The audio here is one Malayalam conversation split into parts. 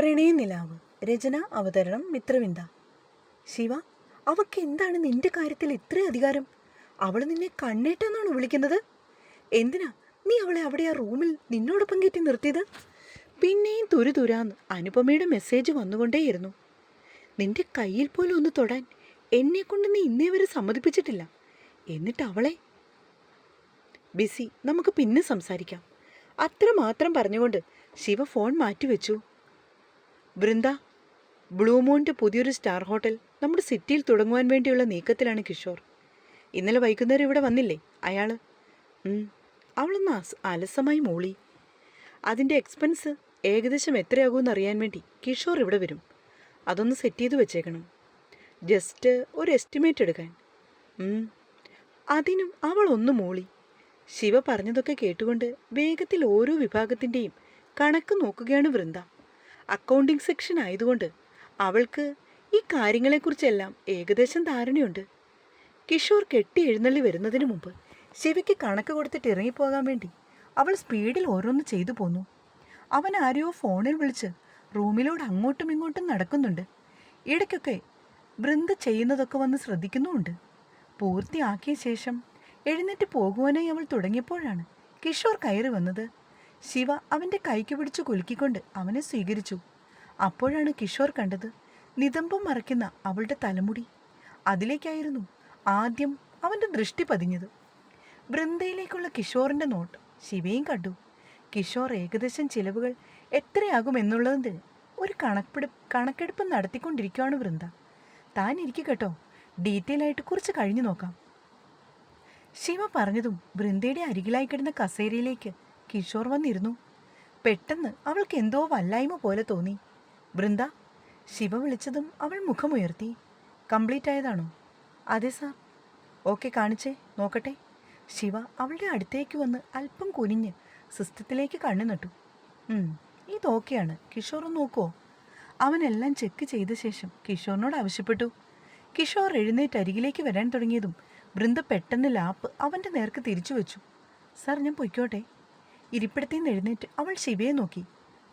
പ്രണയനിലാവ് രചന അവതരണം മിത്രവിന്ദ. ശിവ അവക്ക് എന്താണ് നിന്റെ കാര്യത്തിൽ ഇത്ര അധികാരം? അവൾ നിന്നെ കണ്ണേട്ടെന്നാണ് വിളിക്കുന്നത്? എന്തിനാ നീ അവളെ അവിടെ ആ റൂമിൽ നിന്നോടൊപ്പം കയറ്റി നിർത്തിയത്? പിന്നെയും തുരു തുരാന്ന് അനുപമയുടെ മെസ്സേജ് വന്നുകൊണ്ടേയിരുന്നു. നിന്റെ കയ്യിൽ പോലും ഒന്ന് തൊടാൻ എന്നെ കൊണ്ട് നീ ഇന്നേ വരെ സമ്മതിപ്പിച്ചിട്ടില്ല. എന്നിട്ട് അവളെ? ബിസി നമുക്ക് പിന്നെ സംസാരിക്കാം. അത്ര മാത്രം പറഞ്ഞുകൊണ്ട് ശിവ ഫോൺ മാറ്റിവെച്ചു. വൃന്ദ ബ്ലൂമൂണിന്റെ പുതിയൊരു സ്റ്റാർ ഹോട്ടൽ നമ്മുടെ സിറ്റിയിൽ തുടങ്ങുവാൻ വേണ്ടിയുള്ള നീക്കത്തിലാണ് കിഷോർ. ഇന്നലെ വൈകുന്നേരം ഇവിടെ വന്നില്ലേ അയാൾ അവളൊന്ന് അലസമായി മൂളി. അതിന്റെ എക്സ്പെൻസ് ഏകദേശം എത്രയാകുമെന്ന് അറിയാൻ വേണ്ടി കിഷോർ ഇവിടെ വരും. അതൊന്ന് സെറ്റ് ചെയ്ത് വെച്ചേക്കണം. ജസ്റ്റ് ഒരു എസ്റ്റിമേറ്റ് എടുക്കാൻ. അതിനും അവൾ ഒന്ന് മൂളി. ശിവ പറഞ്ഞതൊക്കെ കേട്ടുകൊണ്ട് വേഗത്തിൽ ഓരോ വിഭാഗത്തിന്റെയും കണക്ക് നോക്കുകയാണ് വൃന്ദ. അക്കൗണ്ടിംഗ് സെക്ഷൻ ആയതുകൊണ്ട് അവൾക്ക് ഈ കാര്യങ്ങളെക്കുറിച്ചെല്ലാം ഏകദേശം ധാരണയുണ്ട്. കിഷോർ കെട്ടി എഴുന്നള്ളി വരുന്നതിന് മുമ്പ് ശിവയ്ക്ക് കണക്ക് കൊടുത്തിട്ട് ഇറങ്ങിപ്പോകാൻ വേണ്ടി അവൾ സ്പീഡിൽ ഓരോന്ന് ചെയ്തു പോന്നു. അവൻ ആരെയോ ഫോണിൽ വിളിച്ച് റൂമിലൂടെ അങ്ങോട്ടും ഇങ്ങോട്ടും നടക്കുന്നുണ്ട്. ഇടയ്ക്കൊക്കെ വൃന്ദ ചെയ്യുന്നതൊക്കെ വന്ന് ശ്രദ്ധിക്കുന്നുമുണ്ട്. പൂർത്തിയാക്കിയ ശേഷം എഴുന്നേറ്റ് പോകുവാനായി അവൾ തുടങ്ങിയപ്പോഴാണ് കിഷോർ കയറി വന്നത്. ശിവ അവന്റെ കൈക്ക് പിടിച്ചു കുലുക്കിക്കൊണ്ട് അവനെ സ്വീകരിച്ചു. അപ്പോഴാണ് കിഷോർ കണ്ടത് നിതമ്പം മറയ്ക്കുന്ന അവളുടെ തലമുടി. അതിലേക്കായിരുന്നു ആദ്യം അവന്റെ ദൃഷ്ടി പതിഞ്ഞത്. വൃന്ദയിലേക്കുള്ള കിഷോറിന്റെ നോട്ട് ശിവയും കണ്ടു. കിഷോർ ഏകദേശം ചിലവുകൾ എത്രയാകും എത്രയാകുമെന്നുള്ളതിന് ഒരു കണക്കെടു കണക്കെടുപ്പ് നടത്തിക്കൊണ്ടിരിക്കുകയാണ് വൃന്ദ. താൻ ഇരിക്കുക കേട്ടോ. ഡീറ്റെയിൽ ആയിട്ട് കുറച്ച് കഴിഞ്ഞു നോക്കാം. ശിവ പറഞ്ഞതും വൃന്ദയുടെ അരികിലായി കിടന്ന കസേരയിലേക്ക് കിഷോർ വന്നിരുന്നു. പെട്ടെന്ന് അവൾക്ക് എന്തോ വല്ലായ്മ പോലെ തോന്നി. വൃന്ദ ശിവ വിളിച്ചതും അവൾ മുഖമുയർത്തി. കംപ്ലീറ്റ് ആയതാണോ? അതെ സാർ. ഓക്കെ കാണിച്ചേ. നോക്കട്ടെ. ശിവ അവളുടെ അടുത്തേക്ക് വന്ന് അല്പം കുനിഞ്ഞ് സിസ്റ്റത്തിലേക്ക് കണ്ണു നട്ടു. ഇതൊക്കെയാണ് കിഷോർ നോക്കുമോ അവനെല്ലാം ചെക്ക് ചെയ്ത ശേഷം കിഷോറിനോട് ആവശ്യപ്പെട്ടു. കിഷോർ എഴുന്നേറ്റ് അരികിലേക്ക് വരാൻ തുടങ്ങിയതും വൃന്ദ പെട്ടെന്ന് ലാപ്പ് അവന്റെ നേർക്ക് തിരിച്ചു വെച്ചു. സാർ ഞാൻ പൊയ്ക്കോട്ടെ. ഇരിപ്പിടത്തിൽ നിന്ന് എഴുന്നേറ്റ് അവൾ ശിവയെ നോക്കി.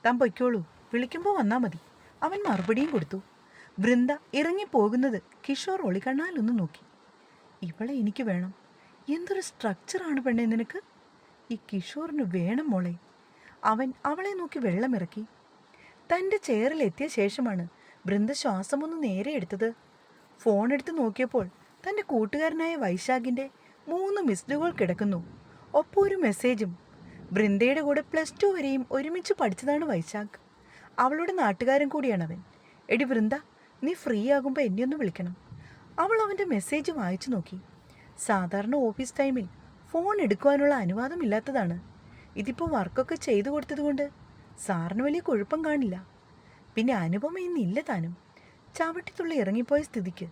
താൻ പൊയ്ക്കോളൂ. വിളിക്കുമ്പോൾ വന്നാൽ മതി. അവൻ മറുപടിയും കൊടുത്തു. വൃന്ദ ഇറങ്ങിപ്പോകുന്നത് കിഷോർ ഒളികണ്ണാലൊന്ന് നോക്കി. ഇവളെ എനിക്ക് വേണം. എന്തൊരു സ്ട്രക്ചറാണ് പെണ്ണേ നിനക്ക്? ഈ കിഷോറിന് വേണം മോളെ. അവൻ അവളെ നോക്കി വെള്ളമിറക്കി. തന്റെ ചെയറിലെത്തിയ ശേഷമാണ് വൃന്ദ ശ്വാസമൊന്ന് നേരെ എടുത്തത്. ഫോൺ എടുത്ത് നോക്കിയപ്പോൾ തന്റെ കൂട്ടുകാരനായ വൈശാഖിന്റെ മൂന്ന് മിസ്ഡുകൾ കോൾ കിടക്കുന്നു. ഒപ്പം ഒരു മെസ്സേജും വൃന്ദയുടെ കൂടെ പ്ലസ് ടു വരെയും ഒരുമിച്ച് പഠിച്ചതാണ് വൈശാഖ്. അവളുടെ നാട്ടുകാരൻ കൂടിയാണ് അവൻ. എടി വൃന്ദ നീ ഫ്രീ ആകുമ്പോൾ എന്നെ ഒന്ന് വിളിക്കണം. അവൾ അവന്റെ മെസ്സേജ് വായിച്ചു നോക്കി. സാധാരണ ഓഫീസ് ടൈമിൽ ഫോൺ എടുക്കുവാനുള്ള അനുവാദമില്ലാത്തതാണ് ഇതിപ്പോൾ വർക്കൊക്കെ ചെയ്തു കൊടുത്തതുകൊണ്ട് സാറിന് വലിയ കുഴപ്പം കാണില്ല. പിന്നെ അനുപമ ഇന്നില്ല താനും. ചവിട്ടിത്തുള്ളി ഇറങ്ങിപ്പോയ സ്ഥിതിക്ക്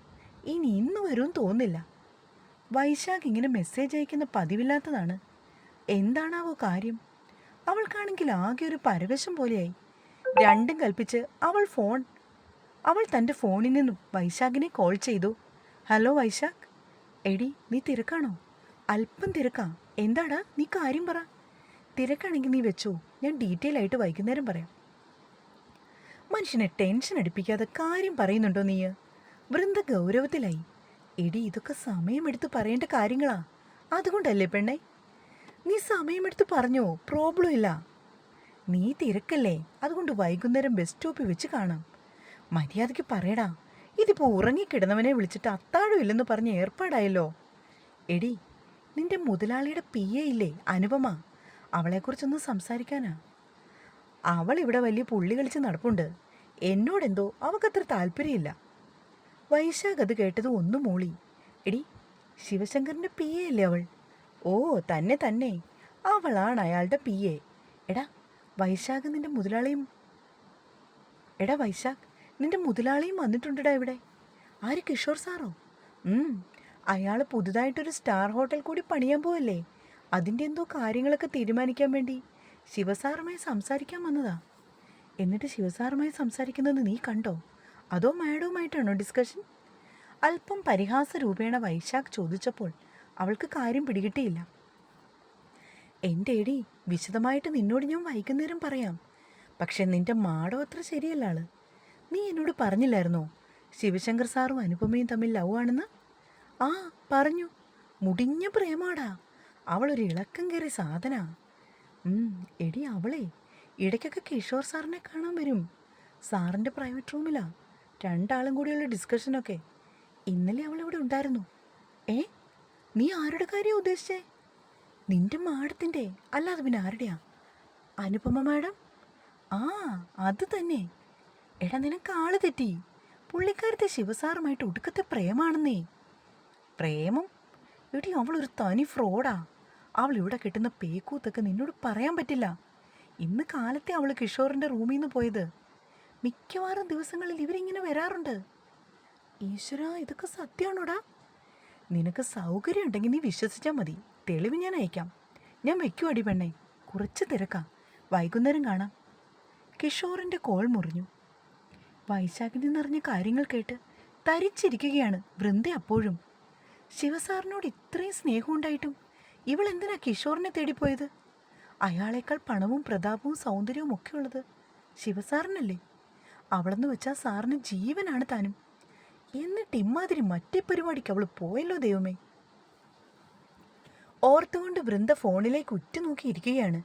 ഇനി ഇന്ന് വരുമെന്ന് തോന്നില്ല വൈശാഖ് ഇങ്ങനെ മെസ്സേജ് അയക്കുന്ന പതിവില്ലാത്തതാണ്. എന്താണാവോ കാര്യം? അവൾക്കാണെങ്കിൽ ആകെ ഒരു പരവശം പോലെയായി. രണ്ടും കൽപ്പിച്ച് അവൾ ഫോൺ അവൾ തന്റെ ഫോണിൽ നിന്നും വൈശാഖിനെ കോൾ ചെയ്തു. ഹലോ വൈശാഖ്. എടി നീ തിരക്കാണോ? അല്പം തിരക്കാ. എന്താടാ? നീ കാര്യം പറ. തിരക്കാണെങ്കിൽ നീ വെച്ചോ. ഞാൻ ഡീറ്റെയിൽ ആയിട്ട് വൈകുന്നേരം പറയാം. മനുഷ്യനെ ടെൻഷൻ അടിപ്പിക്കാതെ കാര്യം പറയുന്നുണ്ടോ നീ വൃന്ദ ഗൗരവത്തിലായി. എടി ഇതൊക്കെ സമയമെടുത്ത് പറയേണ്ട കാര്യങ്ങളാ. അതുകൊണ്ടല്ലേ പെണ്ണെ? നീ സമയമെടുത്ത് പറഞ്ഞോ. പ്രോബ്ലം ഇല്ല. നീ തിരക്കല്ലേ. അതുകൊണ്ട് വൈകുന്നേരം ബസ് സ്റ്റോപ്പിൽ വെച്ച് കാണാം. മര്യാദയ്ക്ക് പറയടാ. ഇതിപ്പോൾ ഉറങ്ങിക്കിടന്നവനെ വിളിച്ചിട്ട് അത്താഴം ഇല്ലെന്ന് പറഞ്ഞ് ഏർപ്പാടായല്ലോ. എടി നിന്റെ മുതലാളിയുടെ പി എ ഇല്ലേ അനുപമ? അവളെക്കുറിച്ചൊന്ന് സംസാരിക്കാനാ. അവൾ ഇവിടെ വലിയ പുള്ളി കളിച്ച് നടപ്പുണ്ട്. എന്നോടെന്തോ അവക്കത്ര താല്പര്യമില്ല. വൈശാഖ് അത് കേട്ടത് ഒന്നു മൂളി. എടി ശിവശങ്കറിന്റെ പി എ അല്ലേ അവൾ? ഓ തന്നെ തന്നെ. അവളാണ് അയാളുടെ പി എ എടാ വൈശാഖ് നിന്റെ മുതലാളിയും എടാ വൈശാഖ് നിന്റെ മുതലാളിയും വന്നിട്ടുണ്ടടാ ഇവിടെ. ആര് കിഷോർ സാറോ? അയാൾ പുതുതായിട്ടൊരു സ്റ്റാർ ഹോട്ടൽ കൂടി പണിയാൻ പോവല്ലേ? അതിന്റെ എന്തോ കാര്യങ്ങളൊക്കെ തീരുമാനിക്കാൻ വേണ്ടി ശിവസാറുമായി സംസാരിക്കാൻ വന്നതാ. എന്നിട്ട് ശിവസാറുമായി സംസാരിക്കുന്നത് നീ കണ്ടോ? അതോ മാഡവുമായിട്ടാണോ ഡിസ്കഷൻ അല്പം പരിഹാസ രൂപേണ വൈശാഖ് ചോദിച്ചപ്പോൾ അവൾക്ക് കാര്യം പിടികിട്ടിയില്ല. എന്റെ എടി വിശദമായിട്ട് നിന്നോട് ഞാൻ വൈകുന്നേരം പറയാം. പക്ഷേ നിന്റെ മാടം അത്ര ശരിയല്ല ആൾ. നീ എന്നോട് പറഞ്ഞില്ലായിരുന്നോ? ശിവശങ്കർ സാറും അനുപമയും തമ്മിൽ ലവ് ആണെന്ന്? ആ പറഞ്ഞു. മുടിഞ്ഞ പ്രേമാടാ. അവളൊരു ഇളക്കം കയറിയ സാധന. എടി അവളെ. ഇടയ്ക്കൊക്കെ കിഷോർ സാറിനെ കാണാൻ വരും. സാറിന്റെ പ്രൈവറ്റ് റൂമിലാണ് രണ്ടാളും കൂടിയുള്ള ഡിസ്കഷനൊക്കെ. ഇന്നലെ അവളിവിടെ ഉണ്ടായിരുന്നു. ഏ? നീ ആരുടെ കാര്യം ഉദ്ദേശിച്ചേ? നിന്റെ മാഡത്തിന്റെ അല്ലാതെ പിന്നെ ആരുടെയാ? അനുപമ മാഡം? ആ അത് തന്നെ. എടാ നിനക്ക് ആൾ തെറ്റി. പുള്ളിക്കാരത്തെ ശിവസാറുമായിട്ട് ഒടുക്കത്തെ പ്രേമാണെന്നേ. പ്രേമം? എടി അവളൊരു തനി ഫ്രോഡാ. അവൾ ഇവിടെ കിട്ടുന്ന പേക്കൂത്തൊക്കെ നിന്നോട് പറയാൻ പറ്റില്ല. ഇന്ന് കാലത്തെ അവൾ കിഷോറിന്റെ റൂമിൽ നിന്ന് പോയത്. മിക്കവാറും ദിവസങ്ങളിൽ ഇവരിങ്ങനെ വരാറുണ്ട്. ഈശ്വര ഇതൊക്കെ സത്യമാണോടാ? നിനക്ക് സൗകര്യം ഉണ്ടെങ്കിൽ നീ വിശ്വസിച്ചാൽ മതി. തെളിവ് ഞാൻ അയക്കാം. ഞാൻ വയ്ക്കും അടി പെണ്ണേ. കുറച്ച് തിരക്കാം. വൈകുന്നേരം കാണാം. കിഷോറിന്റെ കോൾ മുറിഞ്ഞു. വൈശാഖിൽ നിന്നറിഞ്ഞ കാര്യങ്ങൾ കേട്ട് തരിച്ചിരിക്കുകയാണ് വൃന്ദ അപ്പോഴും. ശിവസാറിനോട് ഇത്രയും സ്നേഹമുണ്ടായിട്ടും ഇവൾ എന്തിനാ കിഷോറിനെ തേടിപ്പോയത്? അയാളേക്കാൾ പണവും പ്രതാപവും സൗന്ദര്യവും ഒക്കെ ഉള്ളത് ശിവസാറിനല്ലേ? അവളെന്ന് വെച്ചാൽ സാറിന് ജീവനാണ് താനും. എന്നിട്ട് ഇമാതിരി മറ്റേ പരിപാടിക്ക് അവൾ പോയല്ലോ ദൈവമേ. ഓർത്തുകൊണ്ട് വൃന്ദ ഫോണിലേക്ക് ഉറ്റുനോക്കിയിരിക്കുകയാണ്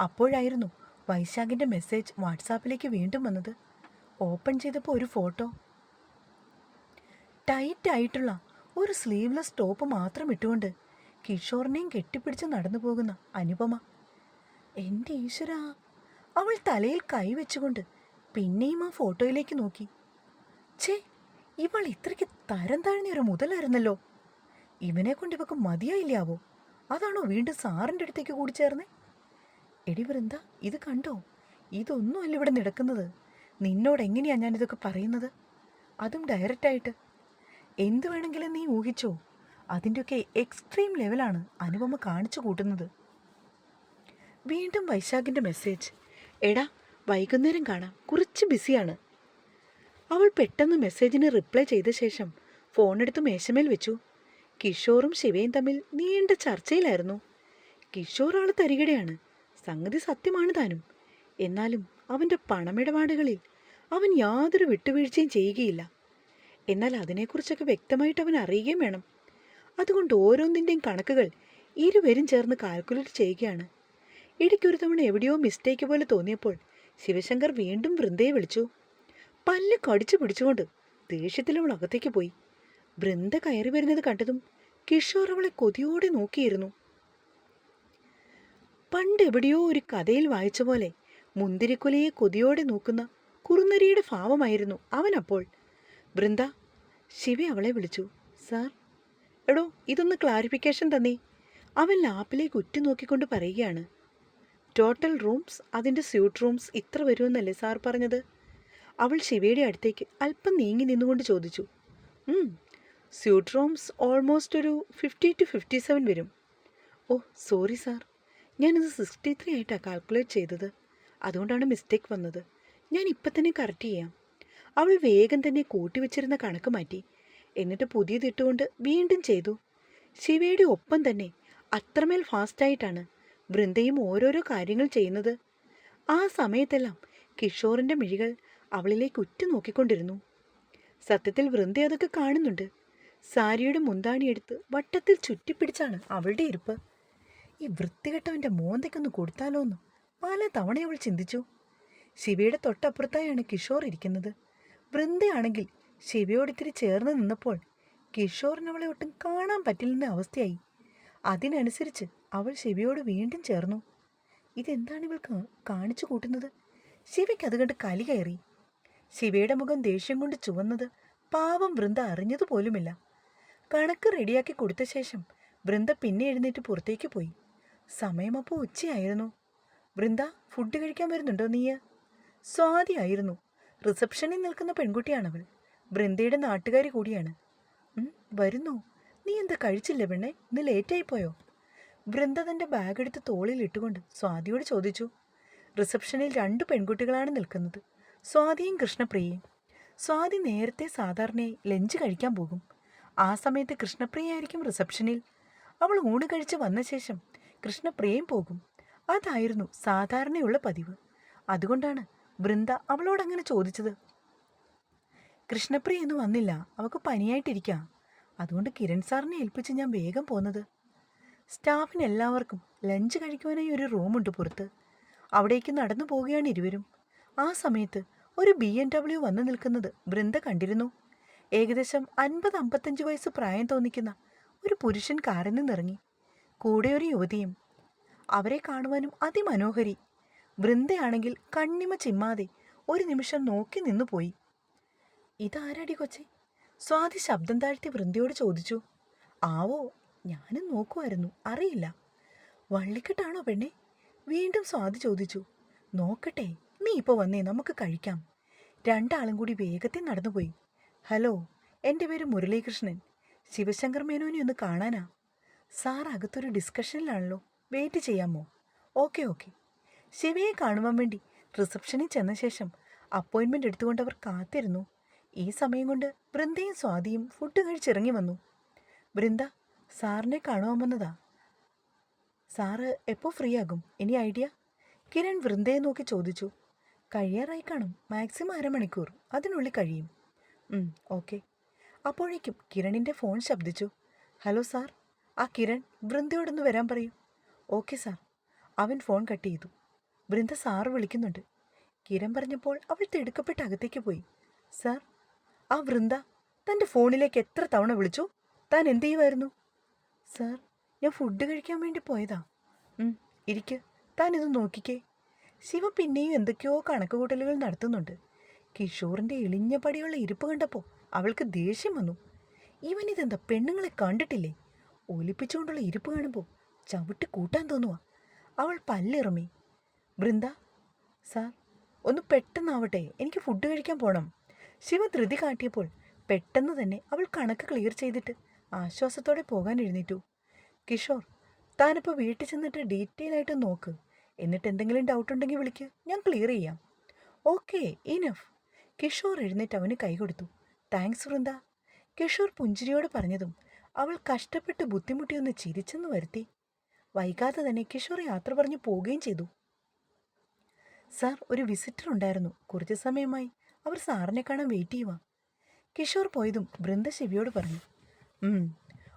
അപ്പോഴായിരുന്നു വൈശാഖിന്റെ മെസ്സേജ് വാട്സാപ്പിലേക്ക് വീണ്ടും വന്നത്. ഓപ്പൺ ചെയ്തപ്പോൾ ഒരു ഫോട്ടോ. ടൈറ്റ് ആയിട്ടുള്ള ഒരു സ്ലീവ്ലെസ് ടോപ്പ് മാത്രം ഇട്ടുകൊണ്ട് കിഷോറിനെയും കെട്ടിപ്പിടിച്ച് നടന്നു പോകുന്ന അനുപമ. എന്റെ ഈശ്വര അവൾ തലയിൽ കൈവച്ചുകൊണ്ട് പിന്നെയും ആ ഫോട്ടോയിലേക്ക് നോക്കി. ഇവൾ ഇത്രയ്ക്ക് തരം താഴ്ന്ന ഒരു മുതലായിരുന്നല്ലോ. ഇവനെ കൊണ്ട് ഇവക്ക് മതിയായില്ലാവോ? അതാണോ വീണ്ടും സാറിന്റെ അടുത്തേക്ക് കൂടി ചേർന്നേ? എടി വൃന്ദ ഇത് കണ്ടോ? ഇതൊന്നുമല്ല ഇവിടെ നടക്കുന്നത്. നിന്നോട് എങ്ങനെയാ ഞാനിതൊക്കെ പറയുന്നത്? അതും ഡയറക്റ്റായിട്ട് എന്ത് വേണമെങ്കിലും നീ ഊഹിച്ചോ? അതിന്റെയൊക്കെ എക്സ്ട്രീം ലെവലാണ് അനുപമ കാണിച്ചു കൂട്ടുന്നത്. വീണ്ടും വൈശാഖിന്റെ മെസ്സേജ് എടാ വൈകുന്നേരം കാണാം. കുറച്ച് ബിസിയാണ് അവൾ പെട്ടെന്ന് മെസ്സേജിന് റിപ്ലൈ ചെയ്ത ശേഷം ഫോണെടുത്ത് മേശമേൽ വെച്ചു. കിഷോറും ശിവയും തമ്മിൽ നീണ്ട ചർച്ചയിലായിരുന്നു. കിഷോർ ആൾ തരികടയാണ്. സംഗതി സത്യമാണ് താനും. എന്നാലും അവന്റെ പണമിടപാടുകളിൽ അവൻ യാതൊരു വിട്ടുവീഴ്ചയും ചെയ്യുകയില്ല. എന്നാൽ അതിനെക്കുറിച്ചൊക്കെ വ്യക്തമായിട്ട് അവൻ അറിയുകയും വേണം. അതുകൊണ്ട് ഓരോന്നിന്റെയും കണക്കുകൾ ഇരുവരും ചേർന്ന് കാൽക്കുലേറ്റ് ചെയ്യുകയാണ്. ഇടയ്ക്കൊരു തവണ എവിടെയോ മിസ്റ്റേക്ക് പോലെ തോന്നിയപ്പോൾ ശിവശങ്കർ വീണ്ടും വൃന്ദയെ വിളിച്ചു. പല്ല് കടിച്ചു പിടിച്ചുകൊണ്ട് ദേഷ്യത്തിൽ അവൾ അകത്തേക്ക് പോയി. വൃന്ദ കയറി വരുന്നത് കണ്ടതും കിഷോർ അവളെ കൊതിയോടെ നോക്കിയിരുന്നു. പണ്ട് എവിടെയോ ഒരു കഥയിൽ വായിച്ച പോലെ മുന്തിരിക്കുലയെ കൊതിയോടെ നോക്കുന്ന കുറുനരിയുടെ ഭാവമായിരുന്നു അവനപ്പോൾ വൃന്ദ ശിവ അവളെ വിളിച്ചു. സാർ എടോ ഇതൊന്ന് ക്ലാരിഫിക്കേഷൻ തന്നേ. അവൻ ലാപ്പിലേക്ക് ഉറ്റുനോക്കിക്കൊണ്ട് പറയുകയാണ്. ടോട്ടൽ റൂംസ് അതിന്റെ സ്യൂട്ട് റൂംസ് ഇത്ര വരുമെന്നല്ലേ സാർ പറഞ്ഞത്? അവൾ ശിവയുടെ അടുത്തേക്ക് അല്പം നീങ്ങി നിന്നുകൊണ്ട് ചോദിച്ചു "ഉം, സ്യൂട്ട് റൂംസ് ഓൾമോസ്റ്റ് ഒരു ഫിഫ്റ്റി ടു ഫിഫ്റ്റി സെവൻ വരും. ഓ സോറി സാർ ഞാനിത് സിക്സ്റ്റി ത്രീ ആയിട്ടാണ് കാൽക്കുലേറ്റ് ചെയ്തത്. അതുകൊണ്ടാണ് മിസ്റ്റേക്ക് വന്നത്. ഞാൻ ഇപ്പം തന്നെ കറക്റ്റ് ചെയ്യാം. അവൾ വേഗം തന്നെ കൂട്ടിവെച്ചിരുന്ന കണക്ക് മാറ്റി. എന്നിട്ട് പുതിയതിട്ടുകൊണ്ട് വീണ്ടും ചെയ്തു. ശിവയുടെ ഒപ്പം തന്നെ അത്രമേൽ ഫാസ്റ്റായിട്ടാണ് വൃന്ദയും ഓരോരോ കാര്യങ്ങൾ ചെയ്യുന്നത്. ആ സമയത്തെല്ലാം കിഷോറിന്റെ മിഴികൾ അവളിലേക്ക് ഉറ്റുനോക്കിക്കൊണ്ടിരുന്നു സത്യത്തിൽ വൃന്ദ അതൊക്കെ കാണുന്നുണ്ട്. സാരിയുടെ മുന്താണിയെടുത്ത് വട്ടത്തിൽ ചുറ്റിപ്പിടിച്ചാണ് അവളുടെ ഇരിപ്പ്. ഈ വൃത്തികെട്ടവന്റെ മോന്തയ്ക്കൊന്ന് കൊടുത്താലോ എന്ന് പല തവണ അവൾ ചിന്തിച്ചു. ശിവയുടെ തൊട്ടപ്പുറത്തായാണ് കിഷോർ ഇരിക്കുന്നത്. വൃന്ദയാണെങ്കിൽ ശിവയോടിത്തിരി ചേർന്ന് നിന്നപ്പോൾ കിഷോറിന് അവളെ ഒട്ടും കാണാൻ പറ്റില്ലെന്ന അവസ്ഥയായി. അതിനനുസരിച്ച് അവൾ ശിവയോട് വീണ്ടും ചേർന്നു. ഇതെന്താണ് ഇവൾ കാണിച്ചു കൂട്ടുന്നത്? ശിവയ്ക്ക് അത് കണ്ട് കലി കയറി. ശിവയുടെ മുഖം ദേഷ്യം കൊണ്ട് ചുവന്നത് പാവം വൃന്ദ അറിഞ്ഞതുപോലുമില്ല കണക്ക് റെഡിയാക്കി കൊടുത്ത ശേഷം വൃന്ദ പിന്നെ എഴുന്നേറ്റ് പുറത്തേക്ക് പോയി. സമയമപ്പോൾ ഉച്ചയായിരുന്നു. വൃന്ദ ഫുഡ് കഴിക്കാൻ വരുന്നുണ്ടോ നീയ? സ്വാതി ആയിരുന്നു. റിസപ്ഷനിൽ നിൽക്കുന്ന പെൺകുട്ടിയാണവൾ. വൃന്ദയുടെ നാട്ടുകാരി കൂടിയാണ്. വരുന്നു. നീ എന്താ കഴിച്ചില്ല പെണ്ണെ? ഇന്ന് ലേറ്റായി പോയോ? വൃന്ദ തന്റെ ബാഗ് എടുത്ത് തോളിൽ ഇട്ടുകൊണ്ട് സ്വാതിയോട് ചോദിച്ചു. റിസപ്ഷനിൽ രണ്ട് പെൺകുട്ടികളാണ് നിൽക്കുന്നത്. സ്വാതിയും കൃഷ്ണപ്രിയയും. സ്വാതി നേരത്തെ സാധാരണയായി ലഞ്ച് കഴിക്കാൻ പോകും. ആ സമയത്ത് കൃഷ്ണപ്രിയയായിരിക്കും റിസപ്ഷനിൽ. അവൾ ഊണ് കഴിച്ച് വന്ന ശേഷം കൃഷ്ണപ്രിയയും പോകും. അതായിരുന്നു സാധാരണയുള്ള പതിവ്. അതുകൊണ്ടാണ് വൃന്ദ അവളോട് അങ്ങനെ ചോദിച്ചത്. കൃഷ്ണപ്രിയ ഇന്ന് വന്നില്ല. അവൾക്ക് പനിയായിട്ടിരിക്കാം. അതുകൊണ്ട് കിരൺ സാറിനെ ഏൽപ്പിച്ച് ഞാൻ വേഗം പോന്നത്. സ്റ്റാഫിന് എല്ലാവർക്കും ലഞ്ച് കഴിക്കുവാനായി ഒരു റൂമുണ്ട് പുറത്ത്. അവിടേക്ക് നടന്നു പോവുകയാണ് ഇരുവരും. ആ സമയത്ത് ഒരു ബി എം ഡബ്ല്യു വന്നു നിൽക്കുന്നത് വൃന്ദ കണ്ടിരുന്നു. ഏകദേശം അൻപത് അമ്പത്തഞ്ച് വയസ്സ് പ്രായം തോന്നിക്കുന്ന ഒരു പുരുഷൻ കാറിൽ നിന്നിറങ്ങി കൂടെ ഒരു യുവതിയും. അവരെ കാണുവാനും അതിമനോഹരി. വൃന്ദയാണെങ്കിൽ കണ്ണിമ ചിമ്മാതെ ഒരു നിമിഷം നോക്കി നിന്നുപോയി ഇതാരടി കൊച്ചെ? സ്വാതി ശബ്ദം താഴ്ത്തി വൃന്ദയോട് ചോദിച്ചു. ആവോ ഞാനും നോക്കുമായിരുന്നു അറിയില്ല. വള്ളിക്കെട്ടാണോ പെണ്ണെ? വീണ്ടും സ്വാതി ചോദിച്ചു. നോക്കട്ടെ. നീ ഇപ്പോൾ വന്നേ നമുക്ക് കഴിക്കാം. രണ്ടാളും കൂടി വേഗത്തിൽ നടന്നുപോയി. ഹലോ എന്റെ പേര് മുരളീകൃഷ്ണൻ. ശിവശങ്കർ മേനോനെ ഒന്ന് കാണാനാ? സാർ അകത്തൊരു ഡിസ്കഷനിലാണല്ലോ. വെയിറ്റ് ചെയ്യാമോ? Okay okay. ശിവയെ കാണുവാൻ വേണ്ടി റിസപ്ഷനിൽ ചെന്ന ശേഷം അപ്പോയിൻമെന്റ് എടുത്തുകൊണ്ട് അവർ കാത്തിരുന്നു. ഈ സമയം കൊണ്ട് വൃന്ദയും സ്വാതിയും ഫുഡ് കഴിച്ചിറങ്ങി വന്നു. വൃന്ദ സാറിനെ കാണുവാൻ വന്നതാ? സാറ് എപ്പോൾ ഫ്രീ ആകും? ഇനി ഐഡിയ? കിരൺ വൃന്ദയെ നോക്കി ചോദിച്ചു. കഴിയാറായി കാണും. മാക്സിമം അരമണിക്കൂർ. അതിനുള്ളിൽ കഴിയും. ഓക്കെ. അപ്പോഴേക്കും കിരണിന്റെ ഫോൺ ശബ്ദിച്ചു. Hello sir. ആ കിരൺ വൃന്ദയോടൊന്ന് വരാൻ പറയൂ. Okay sir. അവൻ ഫോൺ കട്ട് ചെയ്തു. വൃന്ദ സാർ വിളിക്കുന്നുണ്ട്. കിരൺ പറഞ്ഞപ്പോൾ അവൾ തിടുക്കപ്പെട്ട് അകത്തേക്ക് പോയി. സാർ ആ വൃന്ദ തന്റെ ഫോണിലേക്ക് എത്ര തവണ വിളിച്ചു? താൻ എന്ത് ചെയ്യുമായിരുന്നു സാർ ഞാൻ ഫുഡ് കഴിക്കാൻ വേണ്ടി പോയതാ. ഇരിക്ക്. താൻ ഇത് നോക്കിക്കേ. ശിവ പിന്നെയും എന്തൊക്കെയോ കണക്കുകൂട്ടലുകൾ നടത്തുന്നുണ്ട്. കിഷോറിന്റെ ഇളിഞ്ഞ പടിയുള്ള ഇരിപ്പ് കണ്ടപ്പോൾ അവൾക്ക് ദേഷ്യം വന്നു. ഇവൻ ഇതെന്താ പെണ്ണുങ്ങളെ കണ്ടിട്ടില്ലേ? ഒലിപ്പിച്ചുകൊണ്ടുള്ള ഇരിപ്പ് കാണുമ്പോൾ ചവിട്ടി കൂട്ടാൻ തോന്നുക അവൾ പല്ലിറമി. ബൃന്ദ സാർ ഒന്ന് പെട്ടെന്നാവട്ടെ. എനിക്ക് ഫുഡ് കഴിക്കാൻ പോകണം ശിവ ധൃതി കാട്ടിയപ്പോൾ പെട്ടെന്ന് തന്നെ അവൾ കണക്ക് ക്ലിയർ ചെയ്തിട്ട് ആശ്വാസത്തോടെ പോകാൻ എഴുന്നേറ്റു. കിഷോർ താനിപ്പോൾ വീട്ടിൽ ചെന്നിട്ട് ഡീറ്റെയിൽ ആയിട്ട് നോക്ക്. എന്നിട്ട് എന്തെങ്കിലും ഡൗട്ട് ഉണ്ടെങ്കിൽ വിളിക്ക്. ഞാൻ ക്ലിയർ ചെയ്യാം. ഓക്കെ ഇനഫ് കിഷോർ എഴുന്നേറ്റ് അവന് കൈ കൊടുത്തു. താങ്ക്സ് വൃന്ദ. കിഷോർ പുഞ്ചിരിയോട് പറഞ്ഞതും അവൾ കഷ്ടപ്പെട്ട് ബുദ്ധിമുട്ടിയൊന്ന് ചിരിച്ചെന്ന് വരുത്തി. വൈകാതെ തന്നെ കിഷോർ യാത്ര പറഞ്ഞു പോവുകയും ചെയ്തു. സാർ ഒരു വിസിറ്റർ ഉണ്ടായിരുന്നു. കുറച്ച് സമയമായി. അവർ സാറിനെ കാണാൻ വെയിറ്റ് ചെയ്യുക കിഷോർ പോയതും വൃന്ദ ശിവിയോട് പറഞ്ഞു.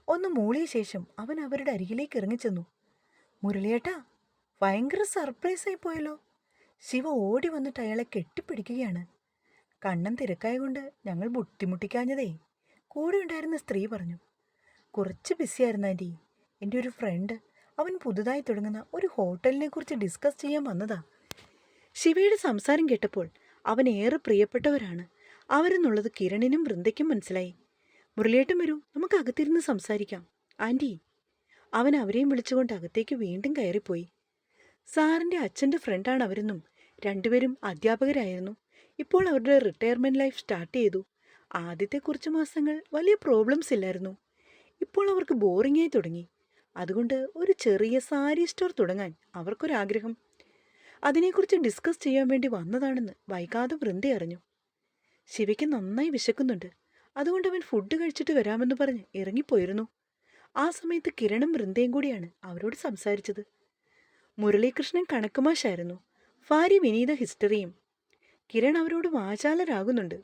ഒന്ന് മൂളിയ ശേഷം അവൻ അവരുടെ അരികിലേക്ക് ഇറങ്ങിച്ചെന്നു. മുരളിയേട്ടാ ഭയങ്കര സർപ്രൈസായി പോയല്ലോ. ശിവ ഓടി വന്നിട്ട് അയാളെ കെട്ടിപ്പിടിക്കുകയാണ്. കണ്ണൻ തിരക്കായകൊണ്ട് ഞങ്ങൾ ബുദ്ധിമുട്ടിക്കാഞ്ഞതേ കൂടെ ഉണ്ടായിരുന്ന സ്ത്രീ പറഞ്ഞു കുറച്ച് ബിസിയായിരുന്നു ആന്റി എന്റെ ഒരു ഫ്രണ്ട് അവൻ പുതുതായി തുടങ്ങുന്ന ഒരു ഹോട്ടലിനെ കുറിച്ച് ഡിസ്കസ് ചെയ്യാൻ വന്നതാ. ശിവയുടെ സംസാരം കേട്ടപ്പോൾ അവൻ ഏറെ പ്രിയപ്പെട്ടവരാണ്. അവരെന്നുള്ളത് കിരണിനും വൃന്ദയ്ക്കും മനസ്സിലായി. മുരളിയേട്ടം വരൂ നമുക്ക് അകത്തിരുന്ന് സംസാരിക്കാം. ആന്റി അവൻ അവരെയും വിളിച്ചുകൊണ്ട് അകത്തേക്ക് വീണ്ടും കയറിപ്പോയി. സാറിന്റെ അച്ഛന്റെ ഫ്രണ്ടാണ് അവരെന്നും. രണ്ടുപേരും അധ്യാപകരായിരുന്നു. ഇപ്പോൾ അവരുടെ റിട്ടയർമെന്റ് ലൈഫ് സ്റ്റാർട്ട് ചെയ്തു. ആദ്യത്തെ കുറച്ച് മാസങ്ങൾ വലിയ പ്രോബ്ലംസ് ഇല്ലായിരുന്നു. ഇപ്പോൾ അവർക്ക് ബോറിംഗ് ആയി തുടങ്ങി. അതുകൊണ്ട് ഒരു ചെറിയ സാരി സ്റ്റോർ തുടങ്ങാൻ അവർക്കൊരാഗ്രഹം. അതിനെക്കുറിച്ച് ഡിസ്കസ് ചെയ്യാൻ വേണ്ടി വന്നതാണെന്ന് വൈകാതെ വൃന്ദി അറിഞ്ഞു. ശിവയ്ക്ക് നന്നായി വിശക്കുന്നുണ്ട്. അതുകൊണ്ട് അവൻ ഫുഡ് കഴിച്ചിട്ട് വരാമെന്ന് പറഞ്ഞ് ഇറങ്ങിപ്പോയിരുന്നു. ആ സമയത്ത് കിരണും വൃന്ദയും കൂടിയാണ് അവരോട് സംസാരിച്ചത്. മുരളീകൃഷ്ണൻ കണക്കുമാശായിരുന്നു. ഭാര്യ വിനീത ഹിസ്റ്ററിയും. കിരൺ അവരോട് വാചാലരാകുന്നുണ്ട്.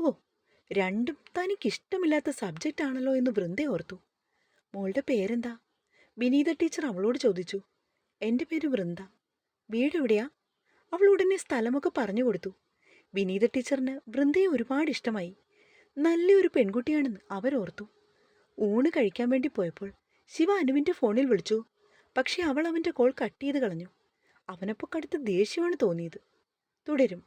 ഓ രണ്ടും തനിക്കിഷ്ടമില്ലാത്ത സബ്ജക്റ്റ് ആണല്ലോ എന്ന് വൃന്ദ ഓർത്തു. മോളുടെ പേരെന്താ? വിനീത ടീച്ചർ അവളോട് ചോദിച്ചു. എന്റെ പേര് വൃന്ദ. വീട് എവിടെയാ അവൾ ഉടനെ സ്ഥലമൊക്കെ പറഞ്ഞു കൊടുത്തു. വിനീത ടീച്ചറിന് വൃന്ദയെ ഒരുപാട് ഇഷ്ടമായി. നല്ലൊരു പെൺകുട്ടിയാണെന്ന് അവരോർത്തു ഊണ് കഴിക്കാൻ വേണ്ടി പോയപ്പോൾ ശിവ അനുവിന്റെ ഫോണിൽ വിളിച്ചു. പക്ഷേ അവൾ അവന്റെ കോൾ കട്ട് ചെയ്ത് കളഞ്ഞു. അവനപ്പോൾ കടുത്ത ദേഷ്യമാണ് തോന്നിയത്. തുടരും.